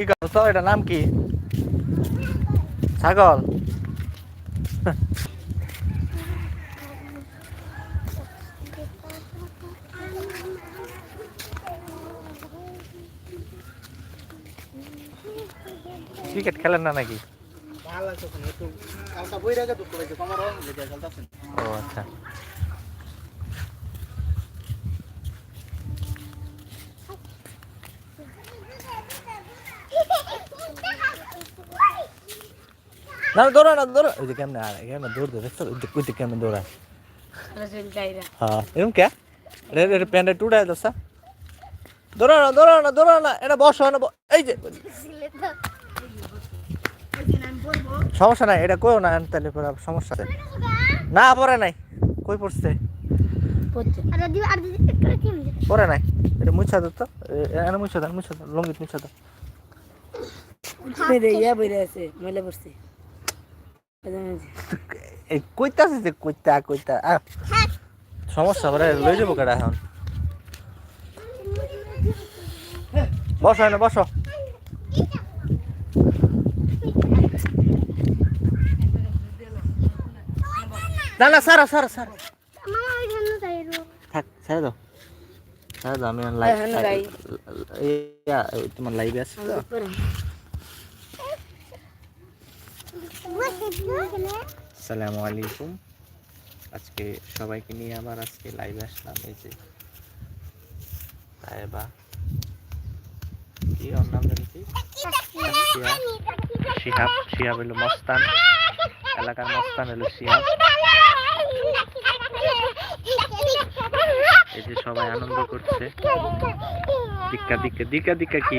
কি করছ এটা নাম কি ছাগল ক্রিকেট খেলেন না নাকি ভালো আছে না দৌড়া না দৌড়া। ওই যে কেমনে আর কেমনে দৌড় দে দেখছ? ওই যে- ওই যে কেমনে দৌড়া হ্যাঁ এরকম কে? রে রে প্যান্টে টুডা দোসা দৌড়া না দৌড়া না দৌড়া না এটা বসো না এই যে। সমস্যা নাই এটা কইও না তাহলে পরে সমস্যা আছে। না পরে নাই। কই পড়ছে? পরে নাই। এটা মুছা দাও তো। মুছা দাও মুছা দাও লঙ্গিত মুছা দাও। ইয়া বইরে আছে ময়লা পড়ছে। এই কইতাছে যে কইতা কইতা সমস্যা পরে লই যাব কেডা এখন। বসো এনে বসো। না না সারা সারা সারা। থাক ছেড়ে দাও ছেড়ে দাও আমি লাইভ হ্যাঁ, হ্যাঁ। তোমার লাইভে আছে তো? আসসালামু আলাইকুম আজকে সবাইকে নিয়ে আবার আজকে লাইভে আসলাম এই যে তাইবা কি ওর নাম জানি কি? শিহাব শিহাব হলো মস্তান। এলাকার মস্তান হলো শিহাব। এই যে সবাই আনন্দ করছে। দিক্কা দিক্কা দিক্কা দিক্কা কি?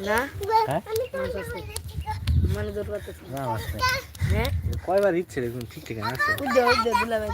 না। মাছ নাই হ্যাঁ? কয়বার ইচ্ছে দেখুন ঠিক ঠিক আছে? উদ্দে উদ্দে দুলা ভাই